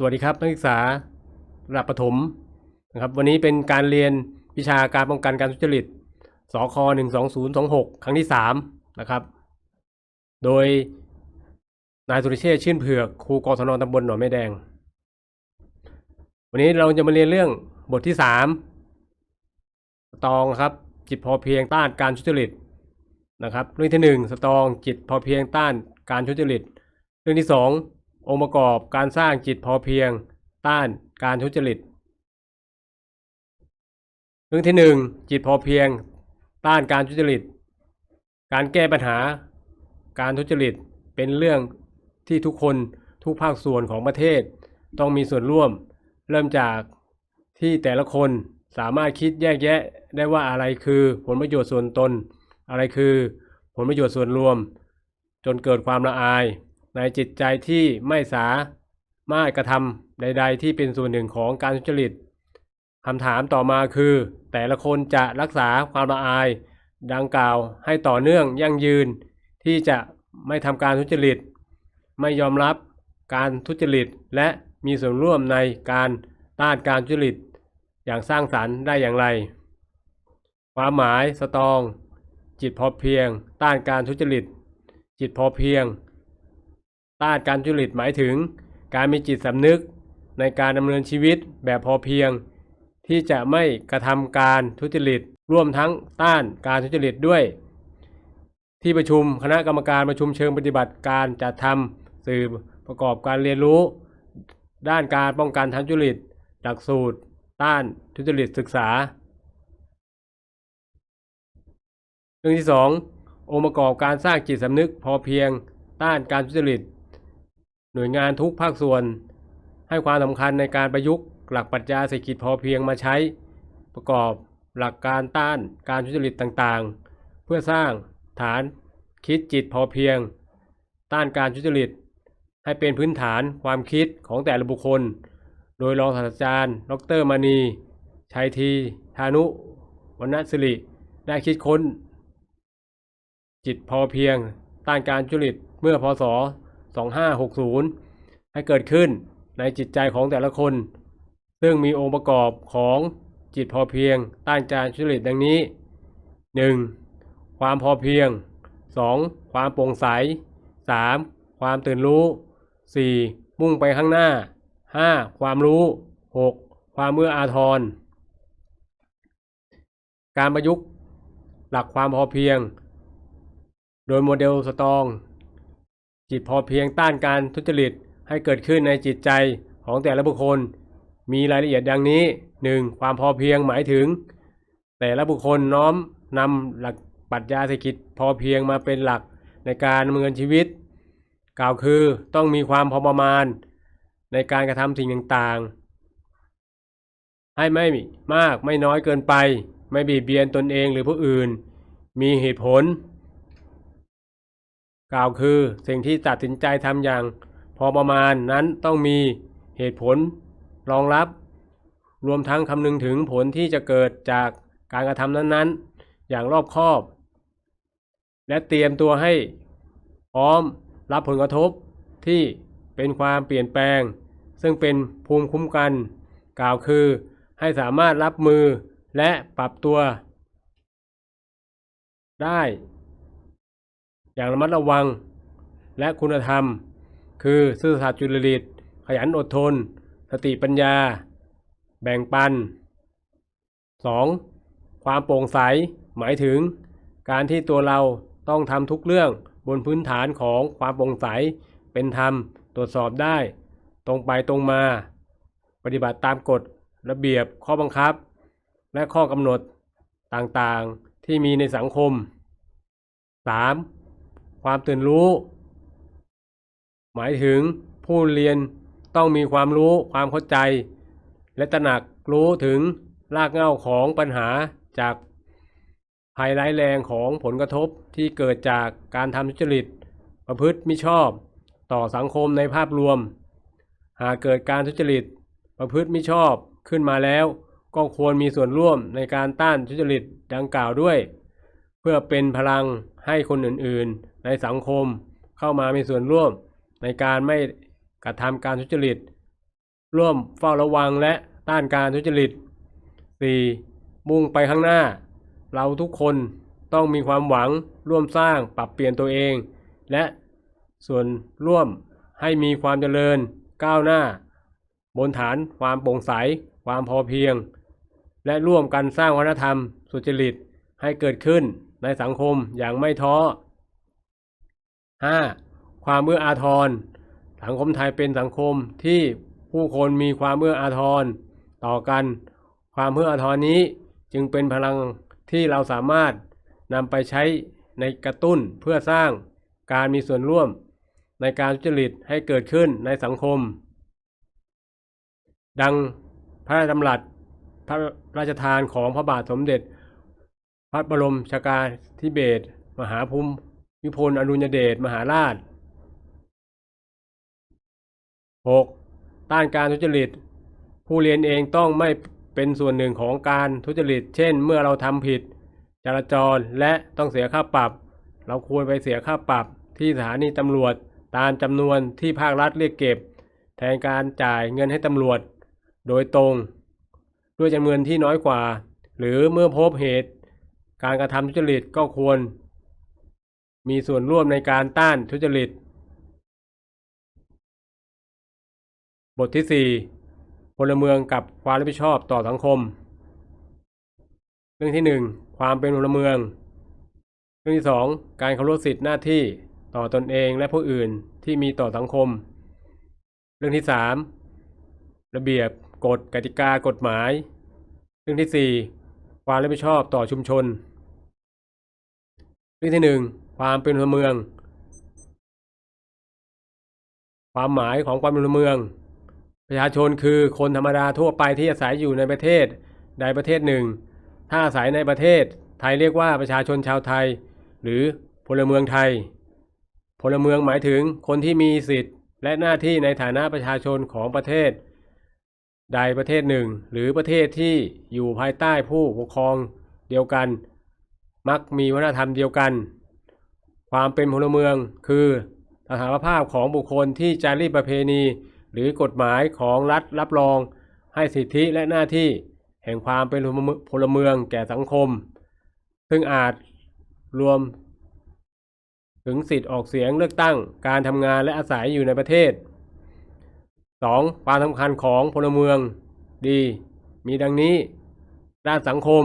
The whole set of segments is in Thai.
สวัสดีครับนักศึกษาระดับประถมนะครับวันนี้เป็นการเรียนวิชาการป้องกันการทุจริตสคหนึ่งสองศูนย์สองหกครั้งที่สามนะครับ โดยนายสุริเชษฐ์ชื่นเผือกครูกศนตำบลหนองแม่แดง วันนี้เราจะมาเรียนเรื่องบทที่สามสตองครับจิตพอเพียงต้านการทุจริตนะครับ เรื่องที่หนึ่งสตองจิตพอเพียงต้านการทุจริต เรื่องที่ส องค์ประกอบการสร้างจิตพอเพียง ต้านการทุจริต เรื่องที่หนึ่งจิตพอเพียง ต้านการทุจริต การแก้ปัญหา การทุจริตเป็นเรื่องที่ทุกคนทุกภาคส่วนของประเทศ ต้องมีส่วนร่วม เริ่มจากที่แต่ละคนสามารถคิดแยกแยะได้ว่าอะไรคือผลประโยชน์ส่วนตน อะไรคือผลประโยชน์ส่วนรวม จนเกิดความละอาย ในจิตใจที่ไม่สามารถกระทำใด ๆ ที่เป็นส่วนหนึ่งของการทุจริตคำถามต่อมาคือ แต่ละคนจะรักษาความละอาย ดังกล่าวให้ต่อเนื่องยั่งยืน ที่จะไม่ทำการทุจริต ไม่ยอมรับการทุจริต และมีส่วนร่วมในการต้านการทุจริต อย่างสร้างสรรค์ได้อย่างไร ความหมายสตอง จิตพอเพียง ต้านการทุจริต จิตพอเพียง ต้านการทุจริตหมายถึง การมีจิตสำนึกในการดำเนินชีวิตแบบพอเพียง ที่จะไม่กระทำการทุจริตร่วมทั้งต้านการทุจริตด้วย ที่ประชุมคณะกรรมการประชุมเชิงปฏิบัติการจัดทำสื่อประกอบการเรียนรู้ ด้านการป้องกันทุจริตหลักสูตร ต้านทุจริตศึกษา เรื่องที่สององค์ประกอบการสร้างจิตสำนึกพอเพียงต้านการทุจริต หน่วยงานทุกภาคส่วน ให้ความสำคัญในการประยุกต์ หลักปรัชญาเศรษฐกิจพอเพียงมาใช้ ประกอบหลักการต้านการทุจริตต่างๆ เพื่อสร้างฐานคิดจิตพอเพียง ต้านการทุจริต ให้เป็นพื้นฐานความคิดของแต่ละบุคคล โดยรองศาสตราจารย์ ดรมณี ชัยที ธานุวรรณสิริได้คิดค้น จิตพอเพียง ต้านการทุจริตเมื่อพศ 2560 ให้เกิดขึ้นในจิตใจของแต่ละคน ซึ่งมีองค์ประกอบของจิตพอเพียงต้านการทุจริตดังนี้ 1. ความพอเพียง 2. ความโปร่งใส 3. ความตื่นรู้ 4. มุ่งไปข้างหน้า 5. ความรู้ 6. ความเมื่ออาทร การประยุกต์ หลักความพอเพียง โดยโมเดลสตอง จิตพอเพียงต้านการทุจริตให้เกิดขึ้นในจิตใจของแต่ละบุคคล มีรายละเอียดดังนี้ 1. ความพอเพียงหมายถึง แต่ละบุคคลน้อมนำหลักปรัชญาเศรษฐกิจพอเพียงมาเป็นหลักในการดำเนินชีวิต กล่าวคือต้องมีความพอประมาณ ในการกระทำสิ่งต่างๆ ให้ไม่มากไม่น้อยเกินไป ไม่บีบเบียนตนเองหรือผู้อื่น มีเหตุผล กล่าวคือสิ่งที่ตัดสินใจทำอย่าง พอประมาณนั้นต้องมีเหตุผลรองรับ รวมทั้งคำนึงถึงผลที่จะเกิดจากการกระทำนั้นๆ อย่างรอบคอบ และเตรียมตัวให้พร้อมรับผลกระทบที่เป็นความเปลี่ยนแปลง ซึ่งเป็นภูมิคุ้มกัน กล่าวคือให้สามารถรับมือและปรับตัว ได้ อย่างระมัดระวัง และคุณธรรม คือซื่อสัตย์จุลริตขยันอดทน สติปัญญา แบ่งปัน 2. ความโปร่งใส หมายถึง การที่ตัวเราต้องทำทุกเรื่องบนพื้นฐานของความโปร่งใส เป็นธรรม ตรวจสอบได้ ตรงไปตรงมา ปฏิบัติตามกฎ ระเบียบ ข้อบังคับ และข้อกำหนดต่างๆ ที่มีในสังคม 3. ความตื่นรู้ หมายถึงผู้เรียนต้องมีความรู้ความเข้าใจ และตระหนักรู้ถึงรากเหง้าของปัญหาจากภัยร้ายแรงของผลกระทบที่เกิดจากการทำทุจริต ประพฤติมิชอบ ต่อสังคมในภาพรวม หากเกิดการทุจริต ประพฤติมิชอบขึ้นมาแล้ว ก็ควรมีส่วนร่วมในการต้านทุจริตดังกล่าวด้วย เพื่อเป็นพลัง ให้คนอื่นๆ ในสังคมเข้ามามีส่วนร่วม ในการไม่กระทำการทุจริต ร่วมเฝ้าระวังและต้านการทุจริต 4. มุ่งไปข้างหน้า เราทุกคนต้องมีความหวังร่วมสร้างปรับเปลี่ยนตัวเอง และส่วนร่วมให้มีความเจริญก้าวหน้า บนฐานความโปร่งใส ความพอเพียง และร่วมกันสร้างวัฒนธรรมสุจริตให้เกิดขึ้น ในสังคมอย่างไม่ท้อ 5. ความเอื้ออาทร สังคมไทยเป็นสังคมที่ผู้คนมีความเอื้ออาทร ต่อกัน ความเอื้ออาทรนี้จึงเป็นพลังที่เราสามารถนำไปใช้ในกระตุ้นเพื่อสร้างการมีส่วนร่วม ในการทุจริตให้เกิดขึ้นในสังคม ดังพระราชดำรัสพระราชทานของพระบาทสมเด็จ พระบรมชกาธิเบศมหาภูมิวิพลอดุลยเดชมหาราช 6. ต้านการทุจริต ผู้เรียนเองต้องไม่เป็นส่วนหนึ่งของการทุจริต เช่น เมื่อเราทำผิด จราจรและต้องเสียค่าปรับ เราควรไปเสียค่าปรับที่สถานีตำรวจตามจำนวนที่ภาครัฐเรียกเก็บ แทนการจ่ายเงินให้ตำรวจ โดยตรง ด้วยจำนวนที่น้อยกว่า หรือเมื่อพบเหตุ การกระทำทุจริตก็ควร มีส่วนร่วมในการต้านทุจริต บทที่ 4 พลเมืองกับความรับผิดชอบต่อสังคม เรื่องที่ 1 ความเป็นพลเมือง เรื่องที่ 2 การเคารพสิทธิหน้าที่ต่อตอนเองและผู้อื่นที่มีต่อสังคม เรื่องที่ 3 ระเบียบกฎกติกากฎหมาย เรื่องที่ 4 ความรับผิดชอบต่อชุมชน เรื่องที่1ความเป็นพลเมือง ความหมายของความเป็นพลเมือง ประชาชนคือคนธรรมดาทั่วไปที่อาศัยอยู่ในประเทศใดประเทศหนึ่ง ถ้าอาศัยในประเทศ ไทยเรียกว่าประชาชนชาวไทย หรือพลเมืองไทย พลเมืองหมายถึงคนที่มีสิทธิ์และหน้าที่ในฐานะประชาชนของประเทศ ใดประเทศหนึ่ง หรือประเทศที่อยู่ภายใต้ผู้ปกครองเดียวกัน มักมีวัฒนธรรมเดียวกัน ความเป็นพลเมืองคือสถานภาพของบุคคลที่จารีตประเพณี หรือกฎหมายของรัฐรับรอง ให้สิทธิและหน้าที่แห่งความเป็นพลเมืองแก่สังคม ซึ่งอาจรวม ถึงสิทธิออกเสียงเลือกตั้งการทำงานและอาศัยอยู่ในประเทศ 2. ความสำคัญของพลเมืองดี มีดังนี้ ด้านสังคม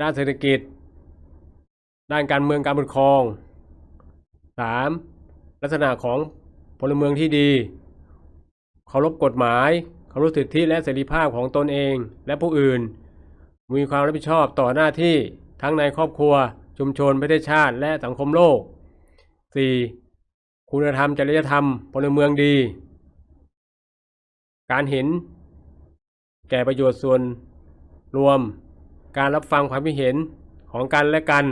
ด้านเศรษฐกิจ ด้านการเมืองการปกครอง 3. ลักษณะของพลเมืองที่ดี เคารพกฎหมาย เคารพสิทธิและเสรีภาพของตนเองและผู้อื่น มีความรับผิดชอบต่อหน้าที่ทั้งในครอบครัว ชุมชนประเทศชาติและสังคมโลก 4. คุณธรรมจริยธรรมพลเมืองดี การเห็น แก่ประโยชน์ส่วนรวม การรับฟังความคิดเห็นของกันและกัน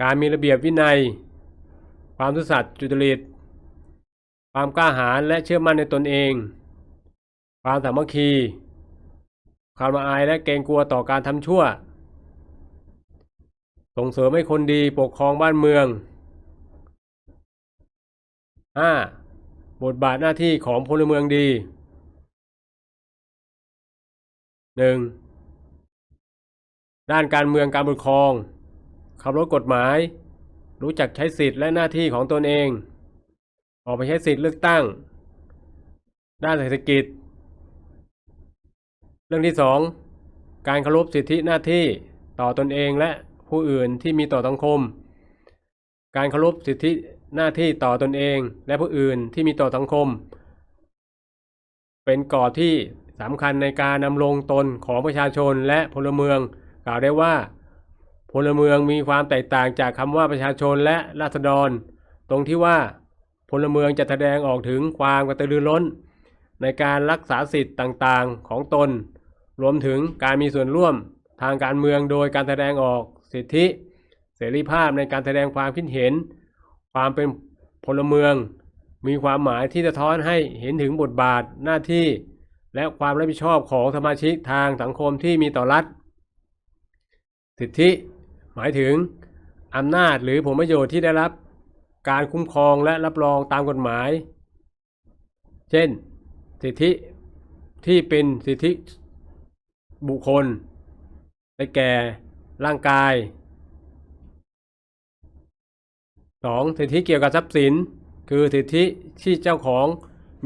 การมีระเบียบวินัย ความทุสัตย์จุจริต ความกล้าหาญและเชื่อมั่นในตนเอง ความสามัคคี ความละอายและเกรงกลัวต่อการทำชั่ว ส่งเสริมให้คนดีปกครองบ้านเมือง 5. บทบาทหน้าที่ของพลเมืองดี 1. ด้านการเมืองการปกครองเคารพกฎหมาย รู้จักใช้สิทธิ์และหน้าที่ของตนเอง ออกไปใช้สิทธิ์เลือกตั้ง ด้านเศรษฐกิจ เรื่องที่สองการเคารพสิทธิหน้าที่ต่อตนเองและผู้อื่นที่มีต่อสังคม การเคารพสิทธิ หน้าที่ต่อตนเองและผู้อื่นที่มีต่อสังคม เป็นกรอบที่สำคัญในการดำรงตนของประชาชนและพลเมือง กล่าวได้ว่า พลเมืองมีความแตกต่างจากคำว่าประชาชนและราษฎร ตรงที่ว่าพลเมืองจะแสดงออกถึงความกระตือรือร้น ในการรักษาสิทธิ์ต่างๆของตน รวมถึงการมีส่วนร่วมทางการเมืองโดยการแสดงออกสิทธิ เสรีภาพในการแสดงความคิดเห็น ความเป็นพลเมือง มีความหมายที่จะท้อนให้เห็นถึงบทบาทหน้าที่ และความรับผิดชอบของสมาชิกทางสังคมที่มีต่อรัฐ สิทธิ หมายถึงอำนาจหรือผลประโยชน์ที่ได้รับ การคุ้มครองและรับรองตามกฎหมาย เช่น สิทธิที่เป็นสิทธิบุคคลได้แก่ร่างกาย 2. สิทธิเกี่ยวกับทรัพย์สิน คือสิทธิที่เจ้าของ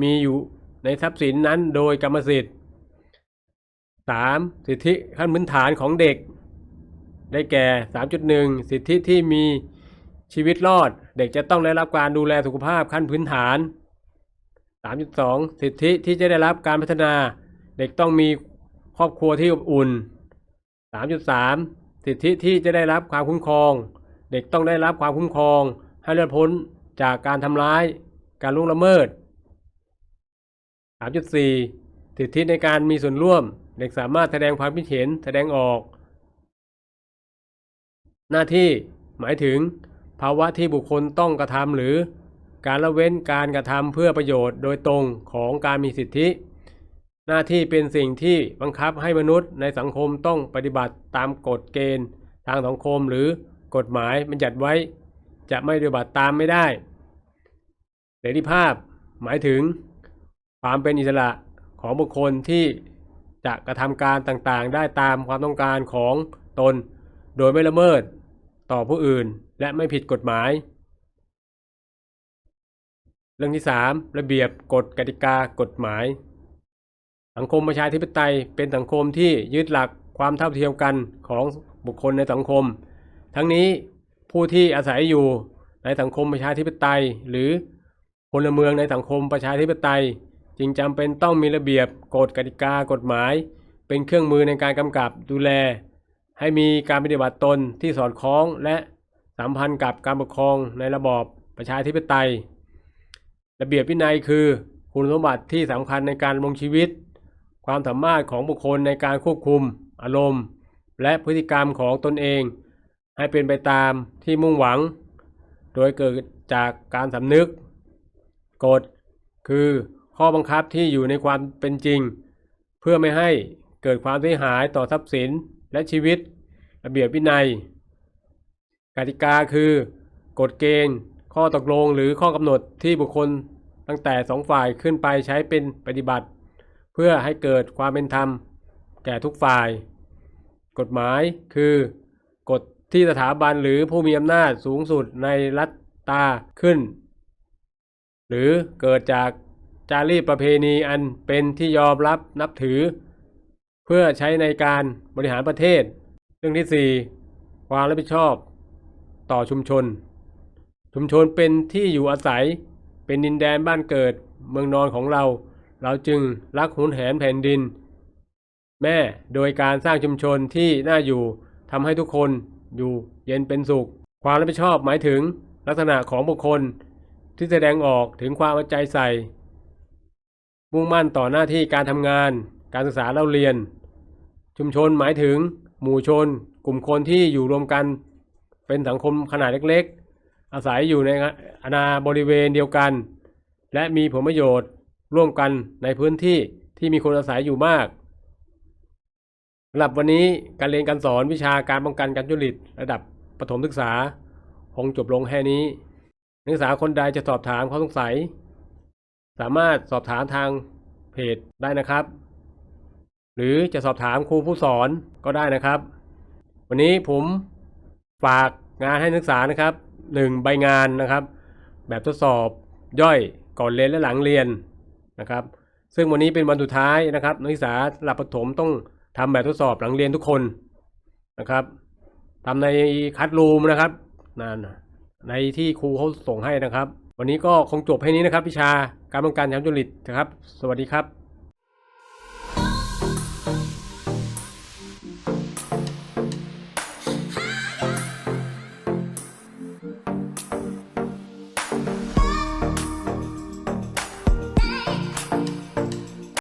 มีอยู่ในทรัพย์สินนั้นโดยกรรมสิทธิ์ 3. สิทธิขั้นพื้นฐานของเด็ก ได้แก่ 3.1 สิทธิที่มีชีวิตรอด เด็กจะต้องได้รับการดูแลสุขภาพขั้นพื้นฐาน 3.2 สิทธิที่จะได้รับการพัฒนา เด็กต้องมีครอบครัวที่อบอุ่น 3.3 สิทธิที่จะได้รับความคุ้มครอง เด็กต้องได้รับความคุ้มครอง ให้รอดพ้นจากการทำร้าย การล่วงละเมิด 3.4 สิทธิในการมีส่วนร่วม เด็กสามารถแสดงความคิดเห็นแสดงออก หน้าที่หมายถึง ภาวะที่บุคคลต้องกระทำหรือการละเว้นการกระทำเพื่อประโยชน์โดยตรงของการมีสิทธิ หน้าที่เป็นสิ่งที่บังคับให้มนุษย์ในสังคมต้องปฏิบัติตามกฎเกณฑ์ ทางสังคมหรือ กฎหมายบัญญัติไว้จะไม่ปฏิบัติตามไม่ได้เสรีภาพหมายถึงความเป็นอิสระของบุคคลที่จะกระทำการต่างๆ ได้ตามความต้องการของตน โดยไม่ละเมิดต่อผู้อื่นและไม่ผิดกฎหมาย เรื่องที่ 3 ระเบียบกฎกติกากฎหมาย สังคมประชาธิปไตยเป็นสังคมที่ยึดหลักความเท่าเทียมกันของบุคคลในสังคม ทั้งนี้ผู้ที่อาศัยอยู่ในสังคมประชาธิปไตย หรือพลเมืองในสังคมประชาธิปไตย จึงจำเป็นต้องมีระเบียบกฎกติกากฎหมาย เป็นเครื่องมือในการกำกับดูแล ให้มีการปฏิบัติตนที่สอดคล้องและสัมพันธ์กับการปกครองในระบอบประชาธิปไตย ระเบียบวินัยคือคุณสมบัติที่สำคัญในการดำรงชีวิต ความสามารถของบุคคลในการควบคุม อารมณ์ และพฤติกรรมของตนเอง ให้เป็นไปตามที่มุ่งหวัง โดยเกิดจากการสำนึก กฎ คือข้อบังคับที่อยู่ในความเป็นจริง เพื่อไม่ให้เกิดความเสียหายต่อทรัพย์สินและชีวิต ระเบียบวินัย กติกาคือ กฎเกณฑ์ ข้อตกลงหรือข้อกำหนดที่บุคคลตั้งแต่สองฝ่ายขึ้นไปใช้เป็นปฏิบัติ เพื่อให้เกิดความเป็นธรรม แก่ทุกฝ่าย กฎหมายคือ ที่สถาบันหรือผู้มีอำนาจสูงสุดในรัฐตาขึ้น หรือเกิดจากจารีตประเพณีอันเป็นที่ยอมรับนับถือ เพื่อใช้ในการบริหารประเทศ เรื่องที่ 4 ความรับผิดชอบต่อชุมชน ชุมชนเป็นที่อยู่อาศัย เป็นดินแดนบ้านเกิดเมืองนอนของเรา เราจึงรักหุนแหนแผ่นดิน แม่โดยการสร้างชุมชนที่น่าอยู่ทำให้ทุกคน อยู่เย็นเป็นสุข ความรับผิดชอบหมายถึงลักษณะของบุคคลที่แสดงออกถึงความเอาใจใส่ มุ่งมั่นต่อหน้าที่การทำงาน การศึกษาเล่าเรียน ชุมชนหมายถึง หมู่ชน กลุ่มคนที่อยู่รวมกัน เป็นสังคมขนาดเล็กๆ อาศัยอยู่ในอาณาบริเวณเดียวกัน และมีผลประโยชน์ร่วมกันในพื้นที่ที่มีคนอาศัยอยู่มาก สำหรับวันนี้การเรียนการสอนวิชาการป้องกันการทุจริตระดับประถมศึกษาคงจบลงแค่นี้ นักศึกษาคนใดจะสอบถามข้อสงสัย สามารถสอบถามทางเพจได้นะครับ หรือจะสอบถามครูผู้สอนก็ได้นะครับ วันนี้ผมฝากงานให้นักศึกษานะครับหนึ่งใบงานนะครับ แบบทดสอบย่อยก่อนเรียนและหลังเรียนนะครับ ซึ่งวันนี้เป็นวันสุดท้ายนะครับ นักศึกษาระดับประถมต้อง ทำแบบทดสอบหลังเรียนทุกคนนะครับทำในคัดรูมนะครับนั่นในที่ครูเขาส่งให้นะครับ วันนี้ก็คงจบให้นี้นะครับวิชาการป้องกันการทุจริตนะครับ สวัสดีครับ